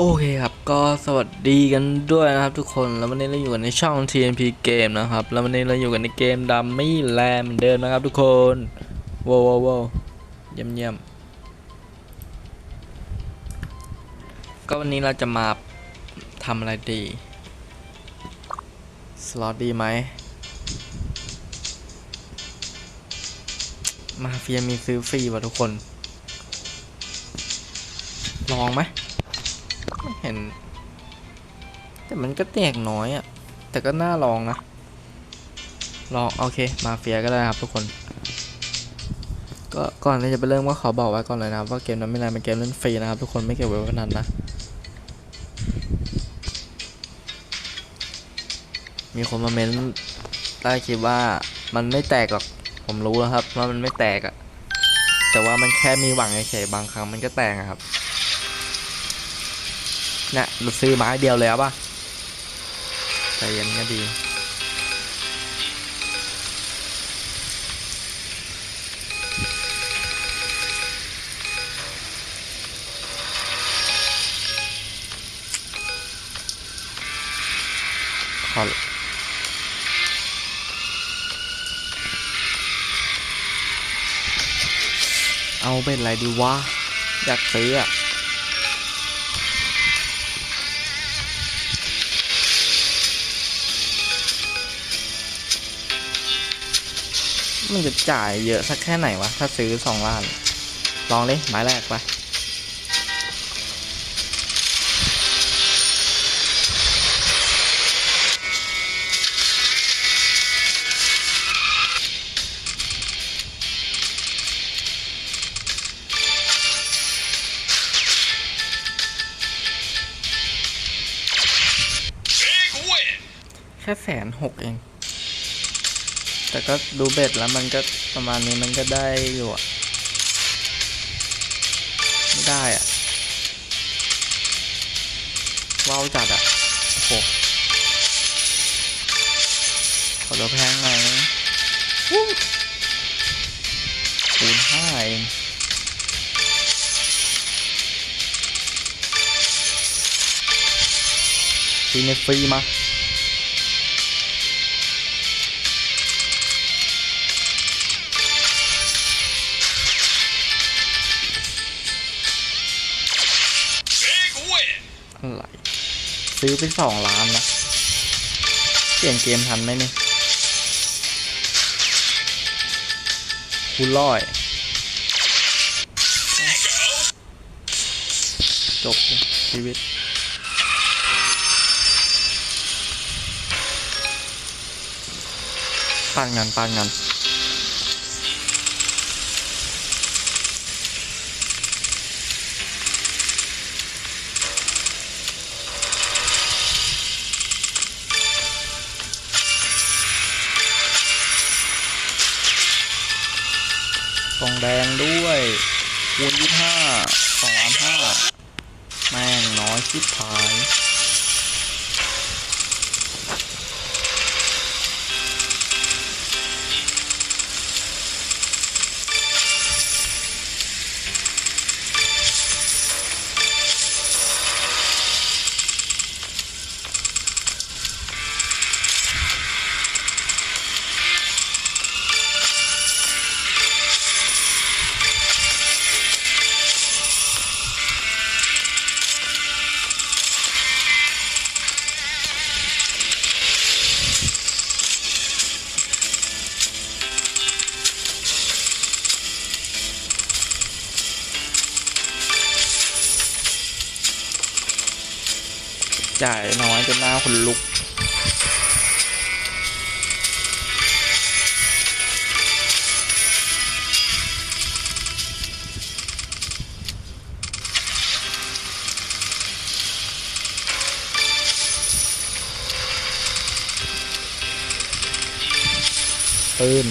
โอเคครับก็สวัสดีกันด้วยนะครับทุกคนแล้ววันนี้เราอยู่กันในช่อง TNP Game นะครับแล้ววันนี้เราอยู่กันในเกมดัมมี่แลมเดิมนะครับทุกคนว้าวว้าวววเยี่ยมเยี่ยมก็วันนี้เราจะมาทำอะไรดีสล็อตดีไหมมาเฟียมีซื้อฟรีว่ะทุกคน ลองไหม เห็น แต่มันก็แตกน้อยอะ่ะ แต่ก็น่าลองนะ ลอง โอเค มาเฟียก็ได้ครับทุกคน ก็ก่อนที่จะไปเริ่มก็ขอบอกไว้ก่อนเลยนะครับว่าเกมนั้นไม่นาเป็นเกมเล่นฟรีนะครับทุกคนไม่เกี่ยวกับพนันนะ มีคนมาเม้นใต้คลิปว่ามันไม่แตกหรอก ผมรู้แล้วครับว่ามันไม่แตกอะแต่ว่ามันแค่มีหวังเฉยๆบางครั้งมันก็แตกอะครับ นี่ยเราซื้อไม้เดียวเลยเอาป่ะใจเย็นก็ดีขอเอาเป็นอะไรดีวะอยากซื้ออะ มันจะจ่ายเยอะสักแค่ไหนวะ ถ้าซื้อสองล้าน ลองเลยไม้แรกไป Big win! แค่แสนหกเอง แต่ก็ดูเบ็ดแล้วมันก็ประมาณนี้มันก็ได้อยู่อะไม่ได้อะว้าวจัดอะโอ้โหขอตัวแพงหน่อยวู้คูณห้าเองฟรีในฟรีมา ซื้อไปสองล้านนะ เปลี่ยนเกมทันไหมเนี่ยคุณร้อย จบชีวิตปานงานปานงาน แดงด้วยคูณยี่ห้าสองล้านห้าแม่งน้อยชิบหาย จ่ายน้อยจนหน้าคนลุก ปืน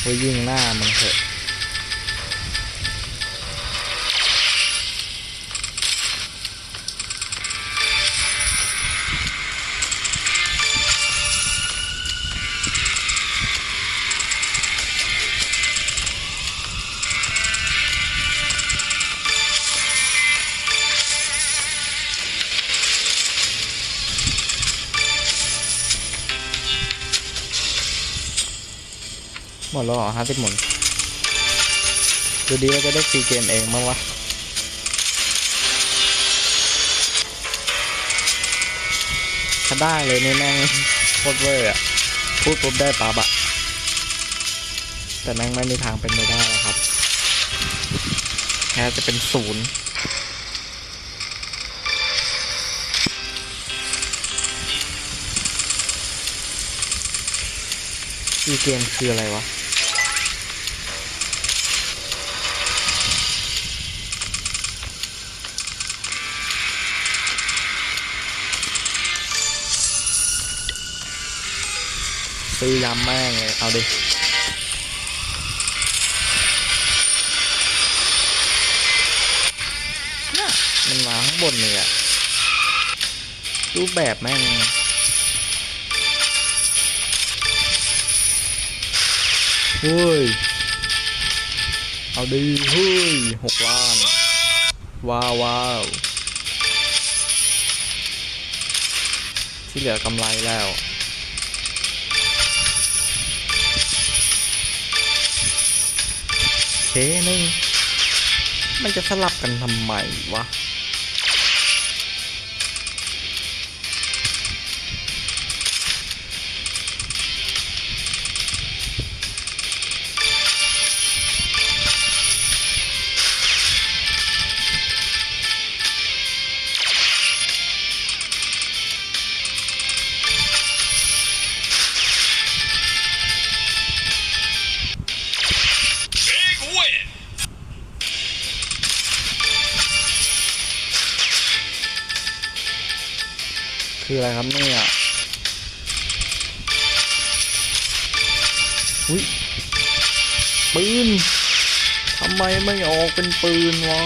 ไปยิงหน้ามึงเถอะ มดแล้วเหรอห้าสิบหมุน ดูดีว่าจะได้ฟรีเกมเองมั้งวะถ้าได้เลยนี่แม่งโคตรเวอร์อะพูดปุ๊บได้ปั๊บอะแต่แม่งไม่มีทางเป็นไปได้แล้วครับแค่จะเป็นศูนย์อีเกมคืออะไรวะ ซื้อยำแม่งเลยเอาดิเนี่ยมันมาข้างบนเลยอะรูปแบบแม่งเฮ้ย เอาดีเฮ้ยหกล้าน ว้าวว้าวที่เหลือกำไรแล้ว เคหนึ่งมันจะสลับกันทำไมวะ คืออะไรครับเนี่ยอุ้ยปืนทำไมไม่ออกเป็นปืนวะ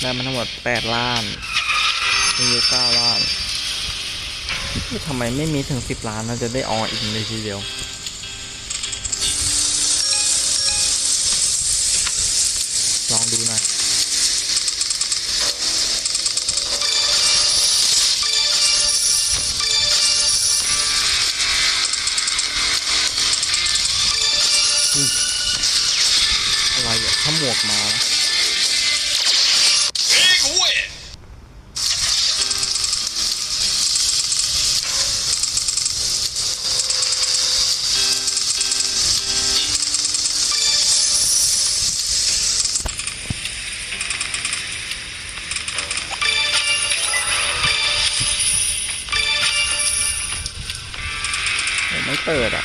ได้มาทั้งหมดแปดล้านมีอยู่เก้าล้านทำไมไม่มีถึงสิบล้านเราจะได้ออกอีกเลยทีเดียว หมวกมาไม่เปิดอะ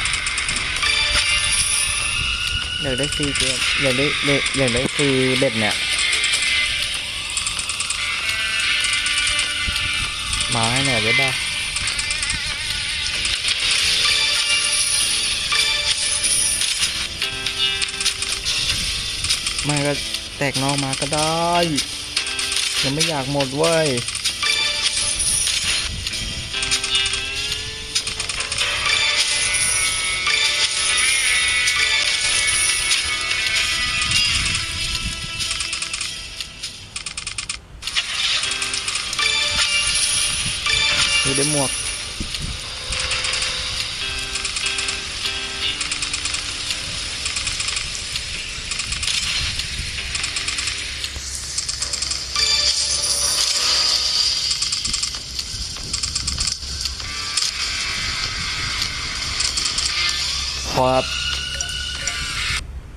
ากได้ฟรีเกมอยากได้อยากได้ฟรีเบ็ดเนี่ย มาให้หน่อยได้ป่ะไม่ก็แตกนอกมาก็ได้ยังไม่อยากหมดเว้ย ดูได้หมวกครับ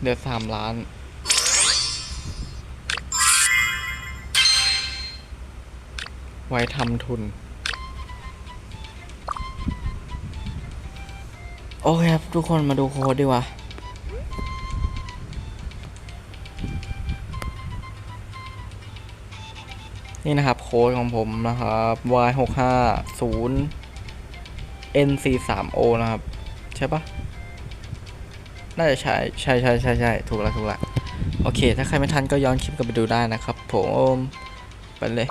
เดือดสามล้านไว้ทำทุน โอเคครับ ทุกคนมาดูโค้ดดีกว่า นี่นะครับ โค้ดของผมนะครับ y 6 5 0 n 4 3 o นะครับ ใช่ปะน่าจะใช่ใช่ใช่ใช่ใช่ถูกแล้วถูกแล้วโอเค ถ้าใครไม่ทันก็ย้อนคลิปกลับไปดูได้นะครับ ผมไปเลย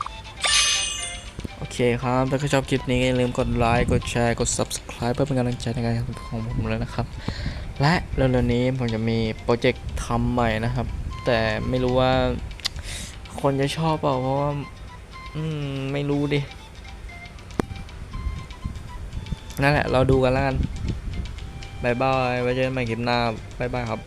เคครับ ถ้าใครชอบคลิปนี้อย่าลืมกดไลค์ กดแชร์ กด subscribe เพื่อเป็นกำลังใจในการทำของผมเลยนะครับ และเร็วๆนี้ผมจะมีโปรเจกต์ทำใหม่นะครับ แต่ไม่รู้ว่าคนจะชอบเปล่าเพราะว่าอืมไม่รู้ดิ นั่นแหละ เราดูกันแล้วกันบายบาย ไว้เจอกันใหม่คลิปหน้าบายบายครับ